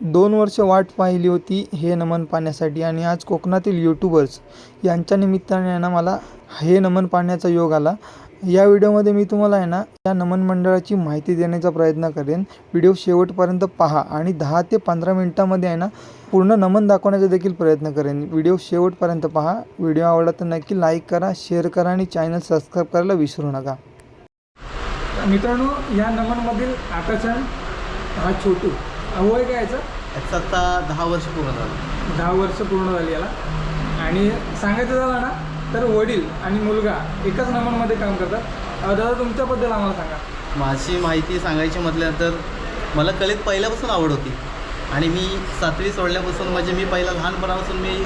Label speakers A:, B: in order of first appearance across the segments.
A: दोन वर्ष वाट पाहिली होती हे नमन पाहण्यासाठी आणि आज कोकणातील यूट्यूबर्स यांच्या निमित्ताने आहे ना मला हे नमन पाहण्याचा योग आला. या व्हिडिओमध्ये मी तुम्हाला आहे ना या नमन मंडळाची माहिती देण्याचा प्रयत्न करेन. व्हिडिओ शेवटपर्यंत पहा आणि दहा ते पंधरा मिनटामध्ये आहे ना पूर्ण नमन दाखवण्याचा देखील प्रयत्न करेन. व्हिडिओ शेवटपर्यंत पहा. व्हिडिओ आवडला तर नक्की लाईक करा शेअर करा आणि चॅनल सबस्क्राईब करायला विसरू नका. मित्रांनो या नमनमधील आकर्षण हा छोटू. वय काय याचं?
B: याचं आता दहा वर्ष पूर्ण झालं.
A: दहा वर्ष पूर्ण झाली याला. आणि सांगायचं झालं ना तर वडील आणि मुलगा एकाच नमनमध्ये काम करतात. अं, दादा तुमच्याबद्दल आम्हाला सांगा.
B: माझी माहिती सांगायची म्हटलं तर मला कलेत पहिल्यापासून आवड होती. आणि मी सातवी सोडल्यापासून म्हणजे मी पहिला लहानपणापासून मी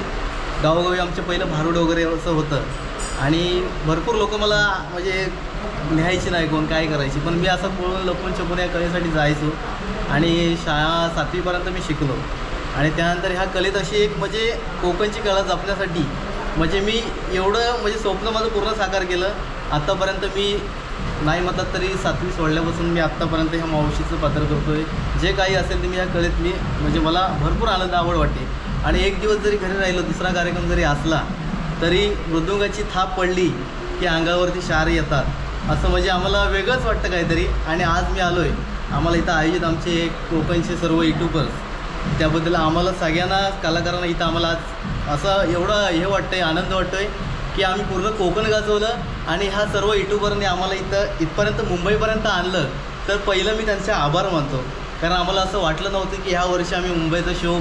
B: गावोगावी आमचं पहिलं भारूड वगैरे असं होतं. आणि भरपूर लोक मला म्हणजे लिहायची नाही कोण काय करायची पण मी असं पळून लपून छपून या कलेसाठी जायचो आणि शाळा सातवीपर्यंत मी शिकलो. आणि त्यानंतर ह्या कलेत अशी एक म्हणजे कोकणची कला जपण्यासाठी म्हणजे मी एवढं म्हणजे स्वप्न माझं पूर्ण साकार केलं. आत्तापर्यंत मी नाही म्हणतात तरी सातवी सोडल्यापासून मी आत्तापर्यंत ह्या मावशीचं पात्र करतो आहे जे काही असेल ते मी या कलेत मी म्हणजे मला भरपूर आनंद आवड वाटते. आणि एक दिवस जरी घरी राहिलो दुसरा कार्यक्रम जरी असला तरी मृदुंगाची थाप पडली की अंगावरती शार येतात. असं म्हणजे आम्हाला वेगळंच वाटतं काहीतरी. आणि आज मी आलो आहे आम्हाला इथं आयोजित आमचे कोकणचे सर्व युट्यूबर्स त्याबद्दल आम्हाला सगळ्यांना कलाकारांना इथं आम्हाला आज असं एवढं हे वाटतं आहे आनंद वाटतो आहे की आम्ही पूर्ण कोकण गाजवलं आणि ह्या सर्व युट्यूबरने आम्हाला इथं इथपर्यंत मुंबईपर्यंत आणलं. तर पहिलं मी त्यांचे आभार मानतो. कारण आम्हाला असं वाटलं नव्हतं की ह्या वर्षी आम्ही मुंबईचा शो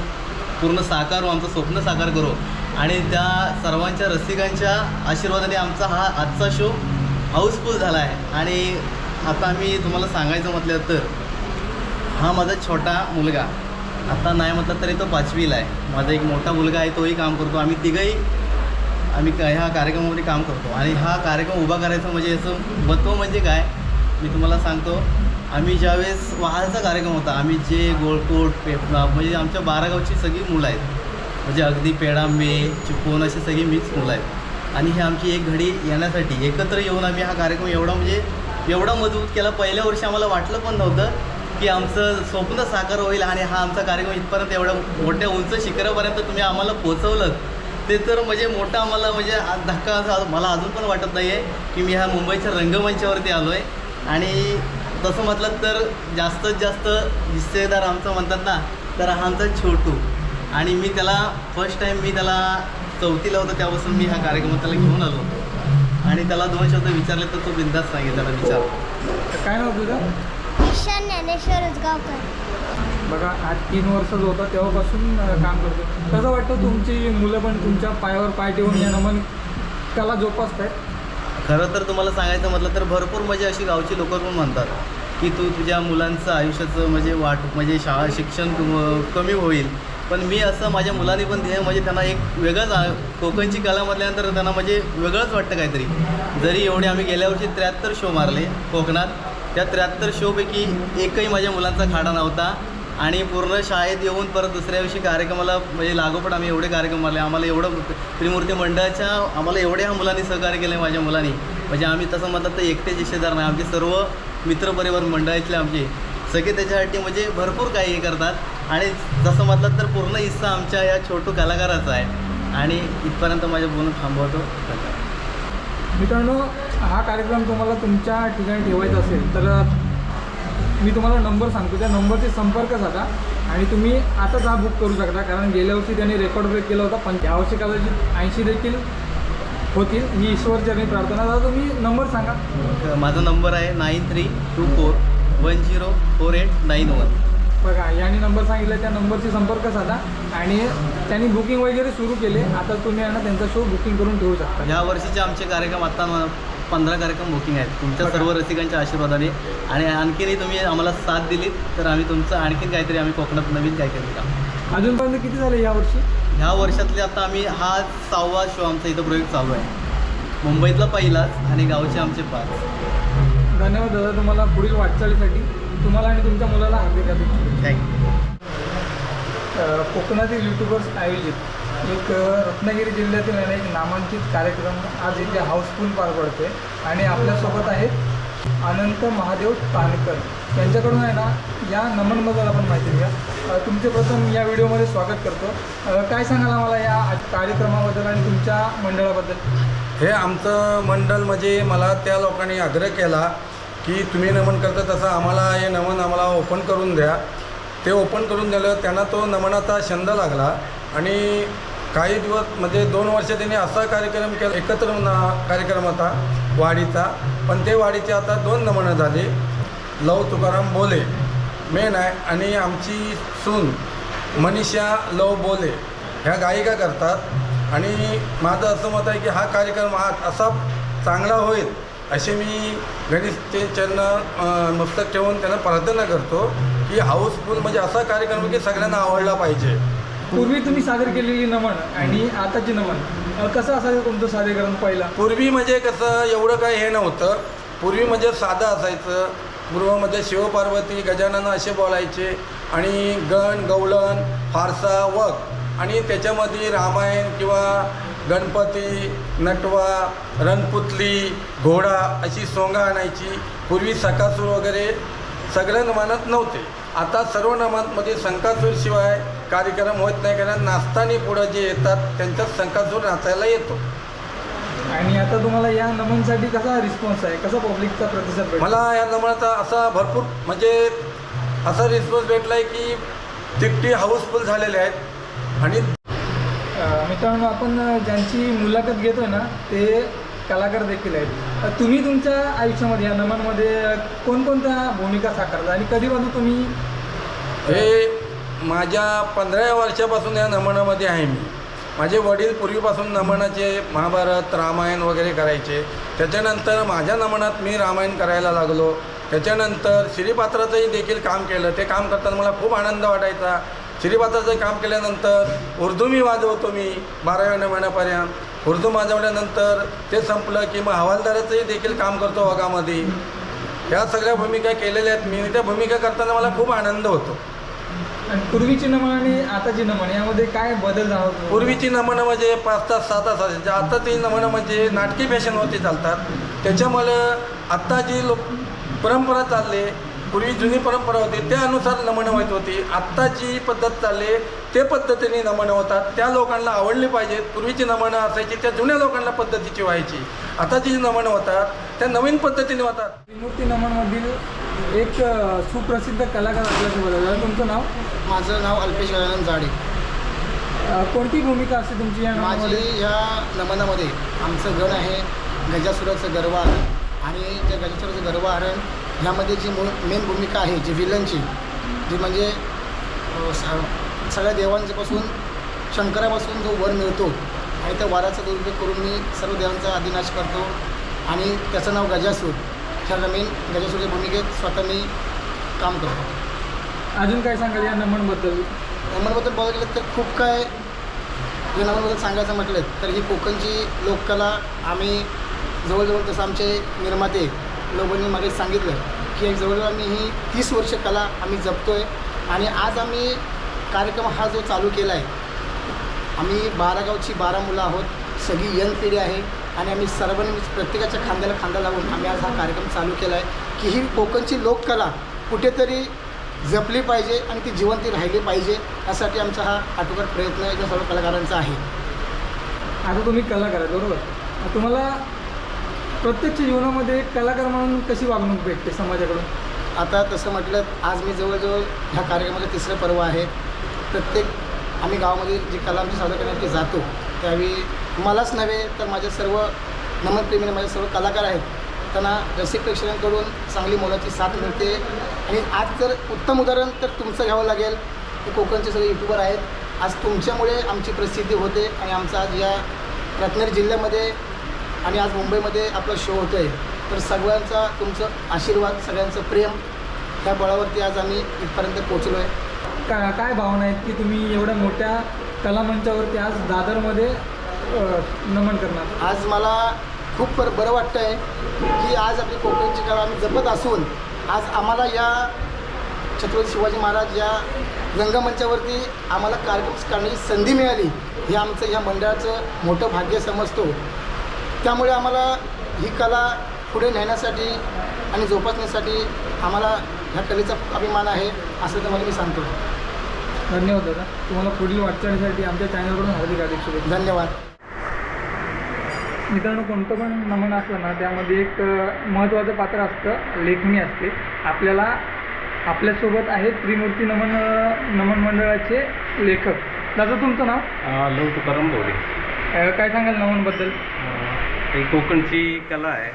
B: पूर्ण साकारू आमचं स्वप्न साकार करू. आणि त्या सर्वांच्या रसिकांच्या आशीर्वादाने आमचा हा आजचा शो हाऊसफुल झाला आहे. आणि आता मी तुम्हाला सांगायचं म्हटलं तर हा माझा छोटा मुलगा. आता नाही म्हटलं तरी तो पाचवीला आहे. माझा एक मोठा मुलगा आहे तोही काम करतो. आम्ही तिघंही आम्ही ह्या कार्यक्रमामध्ये काम करतो. आणि हा कार्यक्रम उभा करायचा म्हणजे याचं महत्त्व म्हणजे काय? मी तुम्हाला सांगतो. आम्ही ज्यावेळेस वहालचा कार्यक्रम होता आम्ही जे गोळकोट पेपला म्हणजे आमच्या बारागावची सगळी मुलं आहेत. म्हणजे अगदी पेढा मे चिपकून अशी सगळी मिक्स मुलं आहेत. आणि ही आमची एक घडी येण्यासाठी एकत्र येऊन आम्ही हा कार्यक्रम एवढा म्हणजे एवढा मजबूत केला. पहिल्या वर्षी आम्हाला वाटलं पण नव्हतं की आमचं स्वप्न साकार होईल आणि हा आमचा कार्यक्रम इथपर्यंत एवढ्या मोठ्या उंच शिखरापर्यंत तुम्ही आम्हाला पोचवलं ते तर म्हणजे मोठा आम्हाला म्हणजे धक्का असा मला अजून पण वाटत नाही आहे की मी ह्या मुंबईच्या रंगमंचावरती आलो आहे आणि तसं म्हटलं तर जास्तीत जास्त हिस्सेदार आमचं म्हणतात ना तर हा आमचा छोटू. आणि मी त्याला फर्स्ट टाईम मी त्याला चौथीला होतं त्यापासून मी ह्या कार्यक्रमात त्याला घेऊन आलो होतो. आणि त्याला दोन शब्द विचारले तर तो बिंदास सांगेल त्याला विचार
A: काय नाव तुझं?
C: ईशान ज्ञानेश्वर उजगावकर
A: बघा आज तीन वर्षाचं होतं तेव्हापासून काम करतो कसं वाटतं तुमची मुलं पण तुमच्या पायावर पाय ठेवून या नमन कला जोपासत आहेत
B: खरं तर तुम्हाला सांगायचं म्हटलं तर भरपूर म्हणजे अशी गावची लोक पण म्हणतात की तू तुझ्या मुलांचं आयुष्याचं म्हणजे वाट म्हणजे शाळा शिक्षण तुम- कमी होईल. पण मी असं माझ्या मुलांनी पण दिलं म्हणजे त्यांना एक वेगळंच कोकणची कला म्हटल्यानंतर त्यांना म्हणजे वेगळंच वाटतं काहीतरी. जरी एवढे आम्ही गेल्या वर्षी त्र्याहत्तर शो मारले कोकणात त्या त्र्याहत्तर शोपैकी एकही माझ्या मुलांचा खाडा नव्हता. आणि पूर्ण शाळेत येऊन परत दुसऱ्या दिवशी कार्यक्रमाला म्हणजे लागोपाठ आम्ही एवढे कार्यक्रम मारले. आम्हाला एवढं त्रिमूर्ती मंडळाच्या आम्हाला एवढ्या ह्या मुलांनी सहकार्य केलं माझ्या मुलांनी. म्हणजे आम्ही तसं म्हणतात तर एकटे हिस्सेदार नाही. आमचे सर्व मित्रपरिवार मंडळातले आमचे. सगळे त्याच्यासाठी म्हणजे भरपूर काही हे करतात. आणि जसं म्हटलं तर पूर्ण हिस्सा आमच्या या छोटू कलाकाराचा आहे. आणि इथपर्यंत माझ्या बोलून थांबवतो.
A: मित्रांनो हा कार्यक्रम तुम्हाला तुमच्या ठिकाणी ठेवायचा असेल तर मी तुम्हाला नंबर सांगतो. त्या नंबरचे संपर्क साधा आणि तुम्ही आताच हा बुक करू शकता कारण गेल्या वर्षी त्यांनी रेकॉर्ड ब्रेक केला होता. पण यावर्षी कदाचित ऐंशी देखील होतील. ही ईश्वरचरणी प्रार्थना दादा तुम्ही नंबर सांगा.
B: माझा नंबर आहे nine three two four one zero four eight nine one.
A: बघा यांनी नंबर सांगितला त्या नंबरशी संपर्क साधा आणि त्यांनी बुकिंग वगैरे सुरू केले. आता तुम्ही आहे ना त्यांचा शो बुकिंग करून ठेवू शकता.
B: ह्या वर्षीचे आमचे कार्यक्रम आत्ता पंधरा कार्यक्रम बुकिंग आहेत. तुमच्या सर्व रसिकांच्या आशीर्वादाने. आणि आणखीनही तुम्ही आम्हाला साथ दिलीत तर आम्ही तुमचं आणखीन काहीतरी आम्ही कोकणात नवीन काहीतरी काम
A: अजूनपर्यंत किती झाले यावर्षी
B: ह्या वर्षातले आता आम्ही हा सहावा शो आमचा इथं प्रयोग चालू आहे. मुंबईतला पहिलाच आणि गावचे आमचे पाच.
A: धन्यवाद दादा तुम्हाला पुढील वाटचालीसाठी. तुम्हाला आणि तुमच्या मुलाला हार्दिक हार्दिक.
B: थँक्यू
A: कोकणातील यूट्यूबर्स आयोजित एक रत्नागिरी जिल्ह्यातील आहे ना एक नामांकित कार्यक्रम आज इथे हाऊसफुल पार पडते आणि आपल्यासोबत आहेत अनंत महादेव तानकर. त्यांच्याकडून आहे ना या नमनबद्दल आपण माहिती घेऊया. अ, तुमचे प्रथम या व्हिडिओमध्ये स्वागत करतो. काय सांगाल आम्हाला या कार्यक्रमाबद्दल आणि तुमच्या मंडळाबद्दल?
D: हे आमचं मंडळ म्हणजे मला त्या लोकांनी आग्रह केला की तुम्ही नमन करता तसं आम्हाला हे नमन आम्हाला ओपन करून द्या. ते ओपन करून दिलं त्यांना तो नमनाचा छंद लागला आणि काही दिवस म्हणजे दोन वर्ष त्यांनी असा कार्यक्रम केला एकत्र ना कार्यक्रम होता वाडीचा. पण ते वाडीचे आता दोन नमनं झाले. लव तुकाराम बोले मेन आहे आणि आमची सून मनीषा लव बोले ह्या गायिका करतात. आणि माझं असं मत आहे की हा कार्यक्रम हा असा चांगला होईल असे मी चरण अं, मस्तक ठेवून त्यांना प्रार्थना करतो की हाऊसफुल म्हणजे असा कार्यक्रम की सगळ्यांना आवडला पाहिजे.
A: पूर्वी तुम्ही सादर केलेली नमन आणि आताची नमन कसं असायचं तुमचं सादरीकरण पहिला?
D: पूर्वी म्हणजे कसं एवढं काही हे नव्हतं. पूर्वी म्हणजे साधं असायचं. गृहामध्ये शिवपार्वती गजानन असे बोलायचे आणि गण गवळण फारसा वक आणि त्याच्यामध्ये रामायण किंवा गणपती नटवा रणपुतली घोडा अशी सोंगा आणायची. पूर्वी सकासूर वगैरे सगळ्या नमानात नव्हते. आता सर्व नमांमध्ये संकासूर शिवाय कार्यक्रम होत नाही कारण नाचतानी पुढं जे येतात त्यांच्यात संकासूर नाचायला येतो.
A: आणि आता तुम्हाला या नमनसाठी कसा रिस्पॉन्स आहे? कसा पब्लिकचा प्रतिसाद
D: मला या नमुन्याचा असा भरपूर म्हणजे असा रिस्पॉन्स भेटला आहे की तिकटी हाऊसफुल झालेले आहेत. आणि
A: मित्रांनो आपण ज्यांची मुलाखत घेतोय ना ते कलाकार देखील आहेत. तुम्ही तुमच्या आयुष्यामध्ये या नमनमध्ये कोणकोणत्या भूमिका साकारता आणि कधीपासून तुम्ही
D: हे माझ्या पंधराव्या वर्षापासून या नमनामध्ये आहे मी. माझे वडील पूर्वीपासून नमनाचे महाभारत रामायण वगैरे करायचे. त्याच्यानंतर माझ्या नमनात मी रामायण करायला लागलो. त्याच्यानंतर श्रीपात्राचंही देखील काम केलं. ते काम करताना मला खूप आनंद वाटायचा. श्रीपात्राचं काम केल्यानंतर उर्दू मी वाजवतो मी बाराव्या नमनापर्यंत उर्दू वाजवल्यानंतर ते संपलं की मग हवालदाराचंही देखील काम करतो वगामध्ये ह्या सगळ्या भूमिका केलेल्या आहेत मी. त्या भूमिका करताना मला खूप आनंद होतो.
A: आणि पूर्वीची नमन आणि आताची नमन यामध्ये काय बदल जाणवतो
D: पूर्वीची नमनं म्हणजे पाच तास सहा तास असायचे. आता ती नमनं म्हणजे नाटकी फॅशनवरती चालतात. त्याच्यामुळं आत्ता जी लोक परंपरा चालली पूर्वी जुनी परंपरा होती त्यानुसार नमनं होत होती. आत्ता जी पद्धत चालली ते पद्धतीने नमनं होतात. त्या लोकांना आवडली पाहिजेत पूर्वीची नमनं असायची त्या जुन्या लोकांना पद्धतीची व्हायची. आता जी नमनं होतात त्या नवीन पद्धतीने होतात.
A: त्रिमूर्ती नमनमधील एक सुप्रसिद्ध कलाकार आपल्यासोबत आहे तुमचं नाव?
E: माझं नाव अल्पेश गजानन जाडे
A: कोणती भूमिका असते तुमची या
E: माझी
A: नमनमध्ये
E: या नमनामध्ये आमचं गण आहे गजासुराचं गरवाहरण. आणि त्या गजासुराचं गरवाहरण ह्यामध्ये जी मूळ मेन भूमिका आहे जी विलनची जी म्हणजे सगळ्या देवांच्यापासून शंकरापासून जो वर मिळतो आणि त्या वाराचा दुरुपयोग करून मी सर्व देवांचा आदिनाश करतो. आणि त्याचं नाव गजासूर. ह्या मेन गजासूरच्या भूमिकेत स्वतः मी काम करतो.
A: अजून काय सांगाल या नमनबद्दल?
E: नमनबद्दल बघायला गेलं तर खूप काय या नमनबद्दल सांगायचं म्हटलं तर ही कोकणची लोककला आम्ही जवळजवळ तसं आमचे निर्माते लोकांनी मागे सांगितलं की एक जवळजवळ आम्ही ही तीस वर्ष कला आम्ही जपतो आहे आणि आज आम्ही कार्यक्रम हा जो चालू केला आहे आम्ही बारा गावची बारा मुलं आहोत सगळी यंग पिढी आहे आणि आम्ही सर्वांनी प्रत्येकाच्या खांद्याला खांदा लावून आम्ही आज हा कार्यक्रम चालू केला आहे. की ही कोकणची लोककला कुठेतरी जपली पाहिजे आणि ती जिवंती राहिली पाहिजे यासाठी आमचा हा आटोकाट प्रयत्न या सर्व कलाकारांचा आहे.
A: आता तुम्ही कलाकार आहे बरोबर. तुम्हाला प्रत्यक्ष जीवनामध्ये एक कलाकार म्हणून कशी वागणूक भेटते समाजाकडून?
E: आता तसं म्हटलं आज मी जवळजवळ ह्या कार्यक्रमाचं तिसरं पर्व आहे. प्रत्येक आम्ही गावामध्ये जी कला आमची सादर करण्यासाठी जातो त्यावेळी मलाच नव्हे तर माझ्या सर्व नमनप्रेमीने माझे सर्व कलाकार आहेत त्यांना रसिक प्रेक्षकांकडून चांगली मोलाची साथ मिळते. आणि आज तर उत्तम उदाहरण तर तुमचं घ्यावं लागेल. की कोकणचे सगळे युट्यूबर आहेत. आज तुमच्यामुळे आमची प्रसिद्धी होते आणि आमचा आज या रत्नागिरी जिल्ह्यामध्ये आणि आज मुंबईमध्ये आपला शो होतो आहे तर सगळ्यांचा तुमचं आशीर्वाद सगळ्यांचं प्रेम त्या बळावरती आज आम्ही इथपर्यंत पोचलो आहे
A: का काय भावना आहेत की तुम्ही एवढ्या मोठ्या कलामंचावरती आज दादरमध्ये नमन करणार?
E: आज मला खूप बर बरं वाटतं आहे की आज आपली कोकणची कला आम्ही जपत असून आज आम्हाला या छत्रपती शिवाजी महाराज या रंगमंचावरती आम्हाला कार्यक्रम करण्याची संधी मिळाली. हे आमचं ह्या मंडळाचं मोठं भाग्य समजतो. त्यामुळे आम्हाला ही कला पुढे नेण्यासाठी आणि जोपासण्यासाठी आम्हाला ह्या कलेचा अभिमान आहे असं तुम्हाला मी सांगतो.
A: धन्यवाद दादा. तुम्हाला पुढील वाटचालीसाठी आमच्या चॅनलकडून हार्दिक हार्दिक शुभेच्छा.
E: धन्यवाद.
A: मित्रांनो कोणतं पण नमन असलं ना त्यामध्ये एक महत्त्वाचं पात्र असतं लेखणी असते. आपल्याला आपल्यासोबत आहेत त्रिमूर्ती नमन नमन मंडळाचे लेखक. दादा तुमचं नाव?
F: लव तुकाराम
A: अ, काय सांगाल नमनबद्दल?
F: ही कोकणची कला आहे.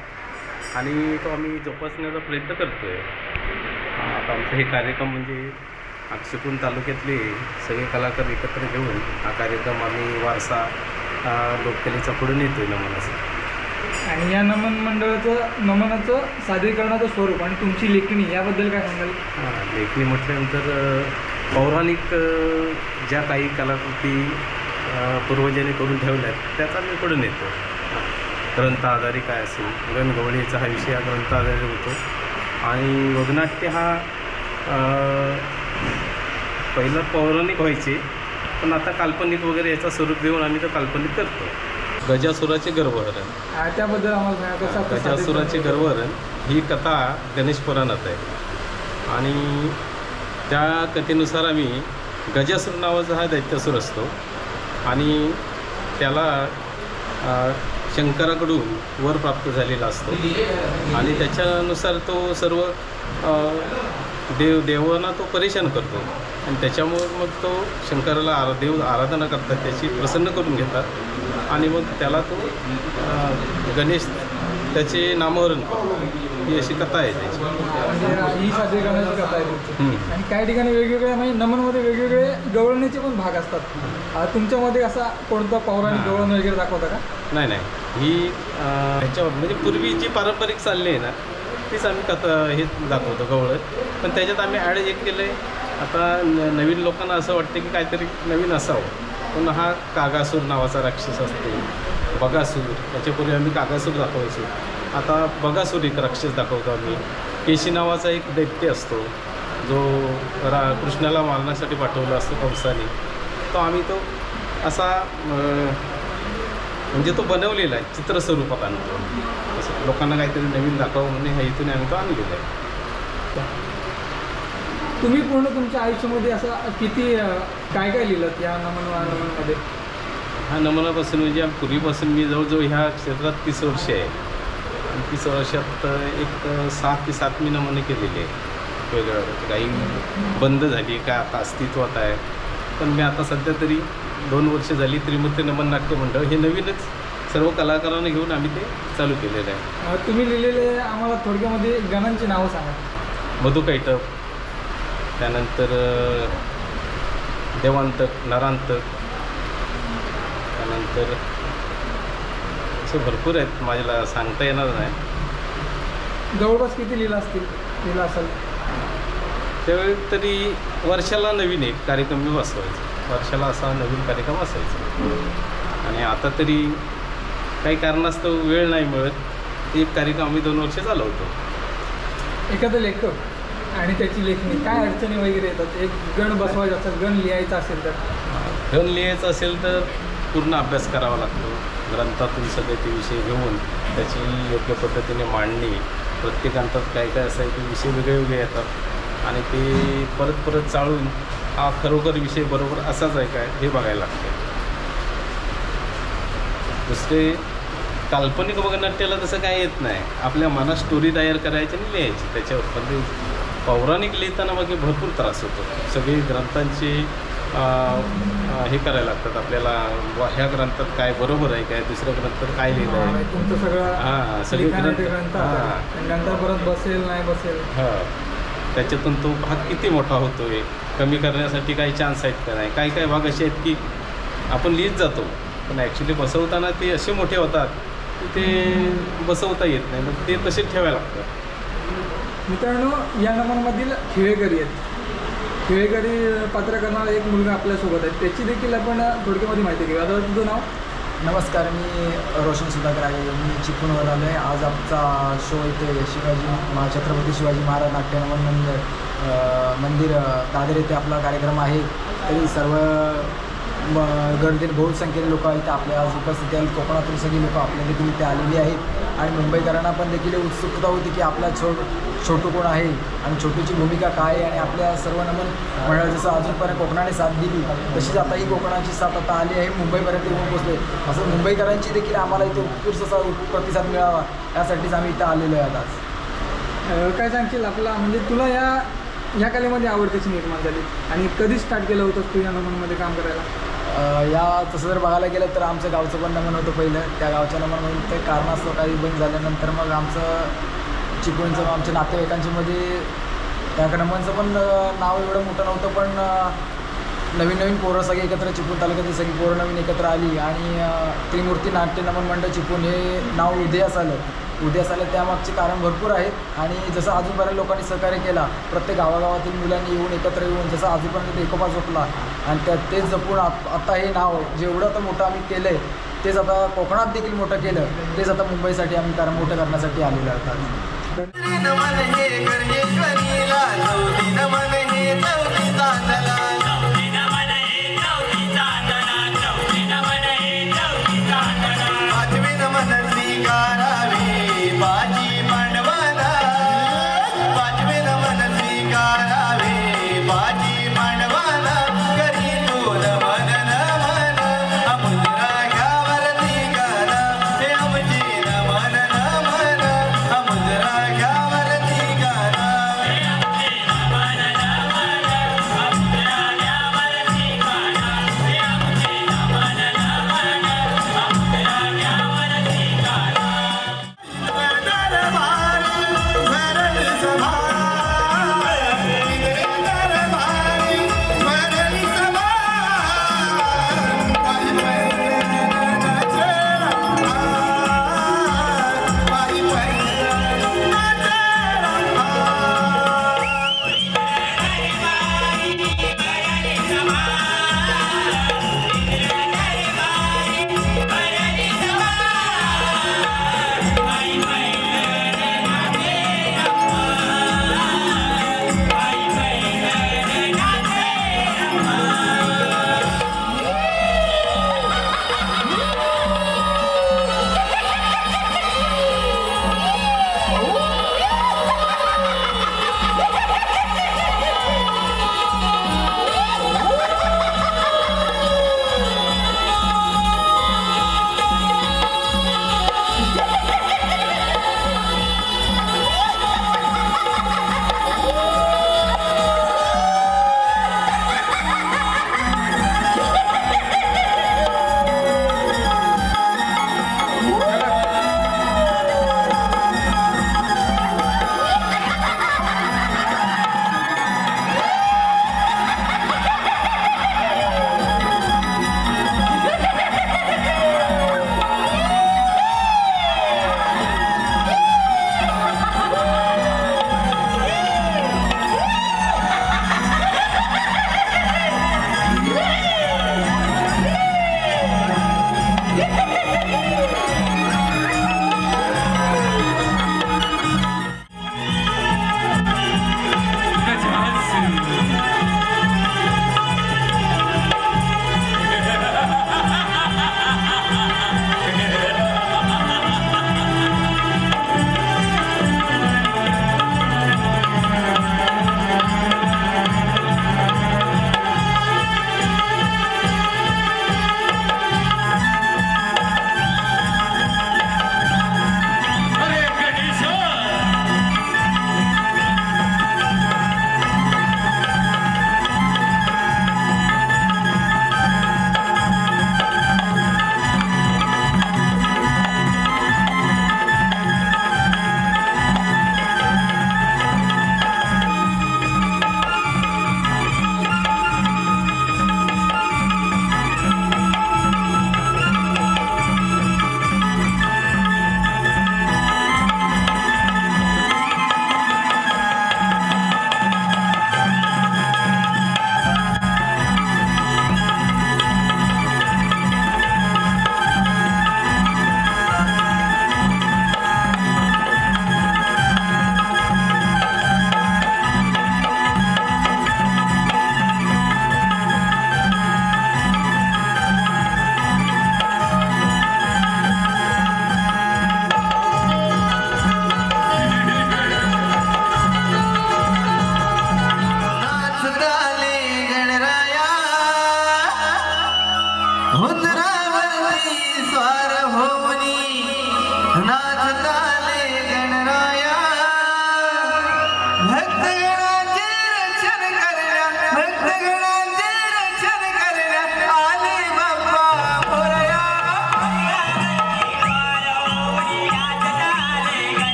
F: आणि तो आम्ही जोपासण्याचा प्रयत्न करतो आहे आता आमचं हे कार्यक्रम म्हणजे अक्षकून तालुक्यातले सगळे कलाकार एकत्र घेऊन हा कार्यक्रम आम्ही वारसा लोककलेचा पुढे नेतो आहे नमनाचा
A: आणि या नमन मंडळाचं नमनाचं सादरीकरणाचं स्वरूप आणि तुमची लेखणी याबद्दल काय सांगाल?
F: हां, लेखणी म्हटल्यानंतर पौराणिक ज्या काही कलाकृती पूर्वजांनी करून ठेवल्यात त्याचा मी पुढे नेतो ग्रंथ आधारी काय असेल? गणगवळीचा हा विषय हा ग्रंथ आधारित होतो. आणि वगनाट्य हा पहिलं पौराणिक व्हायचे पण आता काल्पनिक वगैरे याचा स्वरूप देऊन आम्ही तो काल्पनिक करतो. गजासुराचे गर्भहरण.
A: त्याबद्दल आम्हाला
F: गजासुराचे गर्वहरण ही कथा गणेश पुराणात आहे. आणि त्या कथेनुसार आम्ही गजासूर नावाचा हा दैत्यासूर असतो. आणि त्याला शंकराकडून वर प्राप्त झालेला असतो. आणि त्याच्यानुसार तो सर्व देव देवांना तो परेशान करतो. आणि त्याच्यामुळे मग तो शंकराला आरा देव आराधना करतात त्याची प्रसन्न करून घेतात. आणि मग त्याला तो गणेश त्याचे नामहरण करतो. ही अशी कथा आहे त्याची.
A: ही सादरीकरणाची कथा आहे. आणि काही ठिकाणी वेगवेगळे म्हणजे नमनमध्ये वेगवेगळे गवळणीचे पण भाग असतात. तुमच्यामध्ये असा कोणता पौराणिक
F: हां.
A: गवळण वगैरे दाखवता का?
F: नाही नाही. ही अं, ह्याच्यावर म्हणजे पूर्वी जी पारंपरिक चालली आहे ना तीच आम्ही कथा हे दाखवतो गवळण. पण त्याच्यात आम्ही ॲड एक केलं आहे आता नवीन लोकांना असं वाटतं की काहीतरी नवीन असावं. पण हा कागासूर नावाचा राक्षस असतो. बगासूर. त्याच्यापूर्वी आम्ही कागासूर दाखवायचो. आता बगासूर एक राक्षस दाखवतो आम्ही. केशी नावाचा एक दैत्य असतो जो रा कृष्णाला मारण्यासाठी पाठवला असतो कंसाने. तो आम्ही तो असा म्हणजे तो बनवलेला आहे चित्र स्वरूपात आणतो असं लोकांना काहीतरी नवीन दाखवावं म्हणून ह्या इथून आम्ही तो आणलेला आहे.
A: तुम्ही पूर्ण तुमच्या आयुष्यामध्ये असं किती काय काय लिहिलं या नमन नमनमध्ये?
F: हा नमुनापासून म्हणजे पूर्वीपासून मी जवळजवळ ह्या क्षेत्रात तीस वर्ष आहे. तीस वर्षात एक सहा ते सात मी नमुने केलेले आहे. वेगळ्या काही बंद झाली काय आता अस्तित्वात आहे. पण मी आता सध्या तरी दोन वर्ष झाली त्रिमूर्ती नमन नाट्य मंडळ हे नवीनच सर्व कलाकारांना घेऊन आम्ही ते चालू केलेलं आहे.
A: तुम्ही लिहिलेले आम्हाला थोडक्यामध्ये गणांची नावं सांगा.
F: मधु कैटप त्यानंतर देवांतक नरांतक त्यानंतर असे भरपूर आहेत माझ्याला सांगता येणार नाही.
A: जवळपास किती लिहिलं असतील? लिहिलं असेल.
F: त्यावेळी तरी वर्षाला नवीन एक कार्यक्रम मी बसवायचो. वर्षाला असा नवीन कार्यक्रम असायचा. आणि आता तरी काही कारणास्तव वेळ नाही मिळत. एक कार्यक्रम आम्ही दोन वर्ष चालवतो.
A: एखादं लेखक आणि त्याची लेखणी काय अडचणी वगैरे येतात? एक गण बसवायचा असेल गण लिहायचा असेल तर?
F: घेऊन लिहायचं असेल तर पूर्ण अभ्यास करावा लागतो. ग्रंथातून सगळे ते विषय घेऊन त्याची योग्य पद्धतीने मांडणी प्रत्येक ग्रंथात काय काय असाय ते विषय वेगळे वेगळे येतात. आणि ते परत परत चाळून हा खरोखर विषय बरोबर असाच आहे काय हे बघायला लागतं दुसरे काल्पनिक वगनाट्याला तसं काय येत नाही. आपल्या मनात स्टोरी तयार करायची आणि लिहायची. त्याच्यावर पण पौराणिक लिहिताना मग भरपूर त्रास होतो. सगळी ग्रंथांची हे करायला लागतात. आपल्याला वा ह्या ग्रंथात काय बरोबर आहे काय दुसऱ्या ग्रंथात काय लिहिलं आहे
A: तुमचं सगळं
F: हां सगळे
A: लिखाण ते
F: ग्रंथ
A: ग्रंथ
F: हां.
A: आणि नंतर परत बसेल नाही बसेल?
F: हां. त्याच्यातून तो भाग किती मोठा होतो आहे कमी करण्यासाठी काही चान्स आहेत का नाही? काही काही भाग असे आहेत की आपण लिहित जातो पण ॲक्च्युली बसवताना ते असे मोठे होतात की ते बसवता येत नाही. मग ते तसे ठेवायला लागतात.
A: मित्रांनो या नमनमधील खिळेकरी आहेत. खिळेकरी पात्र करणारा एक मुलगा आपल्यासोबत आहे. त्याची देखील आपण थोडक्यामध्ये माहिती घेऊया. आता तुझं नाव?
G: नमस्कार मी रोशन सुधाकर आहे. मी चिपळूणवर आलो आहे. आज आमचा शो इथे शिवाजी महा छत्रपती शिवाजी महाराज नाट्यनमन मंदिर मंदिर दादर येथे आपला कार्यक्रम आहे. तरी सर्व गर्दीत बहुसंख्येने लोक इथे आपल्या आज उपस्थित आहेत. कोकणातून सगळी लोकं आपल्या देखील इथे आलेली आहेत. आणि मुंबईकरांना पण देखील उत्सुकता होती की आपला छो छोटू कोण आहे आणि छोटूची भूमिका काय आहे आणि आपल्या सर्व नमन मंडळ जसं अजूनपर्यंत कोकणाने साथ दिली तशीच आता ही कोकणाची साथ आता आली आहे. मुंबईपर्यंत येऊन पोचले असं मुंबईकरांची देखील आम्हाला इथे उत्कृष्ट असा प्रतिसाद मिळावा यासाठीच आम्ही इथं आलेलो आहे
A: आता काय सांगशील आपला? म्हणजे तुला या या कलेमध्ये आवड कशी निर्माण झाली. आणि कधी स्टार्ट केलं होतं तू या नमनमध्ये काम करायला?
G: या तसं जर बघायला गेलं तर आमचं गावचं पण नमन होतं पहिलं. त्या गावच्या नमन म्हणून ते कारणास्तव काही बंद झाल्यानंतर मग आमचं चिपळूणचं आमच्या नातेवाईकांच्यामध्ये त्या नमनचं पण नाव एवढं मोठं नव्हतं पण नवीन नवीन पोरं सगळे एकत्र चिपळूण तालुक्यातली सगळी पोरं नवीन एकत्र आली आणि त्रिमूर्ती नाट्य नमन मंडळ चिपळूण हे नाव उदयास आलं. उदयास आलं त्यामागचे कारण भरपूर आहेत. आणि जसं अजूनपर्यंत लोकांनी सहकार्य केला प्रत्येक गावागावातील मुलांनी येऊन एकत्र येऊन जसं अजूनपर्यंत एकोपा जपला आणि त्यात तेच जपून आत- आता हे नाव जेवढं आता मोठं आम्ही केलं आहे तेच आता कोकणात देखील मोठं केलं तेच आता मुंबईसाठी आम्ही कारण मोठं करण्यासाठी आलेलं आहोत